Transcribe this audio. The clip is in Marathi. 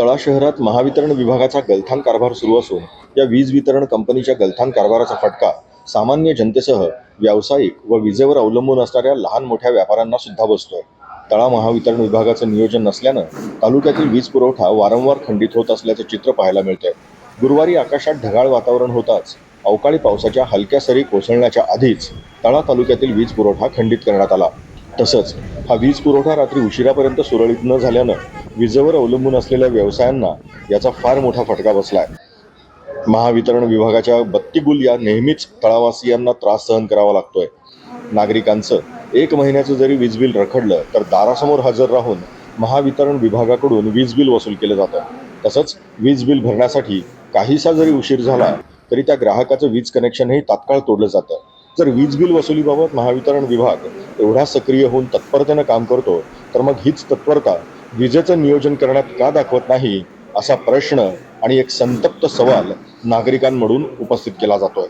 तळा शहरात महावितरण विभागाचा गलथान कारभार सुरू असून या वीज वितरण कंपनीच्या गलथान कारभाराचा फटका सामान्य जनतेसह व्यावसायिक व विजेवर अवलंबून असणाऱ्या लहान मोठ्या व्यापाऱ्यांना सुद्धा बसतोय. तळा महावितरण विभागाचं नियोजन नसल्यानं तालुक्यातील वीज पुरवठा वारंवार खंडित होत असल्याचं चित्र पाहायला मिळतंय. गुरुवारी आकाशात ढगाळ वातावरण होताच अवकाळी पावसाच्या हलक्या सरी कोसळण्याच्या आधीच तळा तालुक्यातील वीज पुरवठा खंडित करण्यात आला. तसंच हा वीज पुरवठा रात्री उशिरापर्यंत सुरळीत न झाल्यानं विजेवर अवलंबून असलेल्या व्यवसायांना याचा फार मोठा फटका बसला आहे महावितरण विभागाच्या बत्तीगुल या नेहमीच तळावासियांना त्रास सहन करावा लागतोय. नागरिकांचं एक महिन्याचं जरी वीज बिल रखडलं तर दारासमोर हजर राहून महावितरण विभागाकडून वीज बिल वसूल केलं जातं. तसंच वीज बिल भरण्यासाठी काहीसा जरी उशीर झाला तरी त्या ग्राहकाचं वीज कनेक्शनही तात्काळ तोडलं जातं. जर वीज बिल वसुलीबाबत महावितरण विभाग एवढा सक्रिय होऊन तत्परतेनं काम करतो तर मग हीच तत्परता विजेचं नियोजन करण्यात का दाखवत नाही असा प्रश्न आणि एक संतप्त सवाल नागरिकांमधून उपस्थित केला जातोय.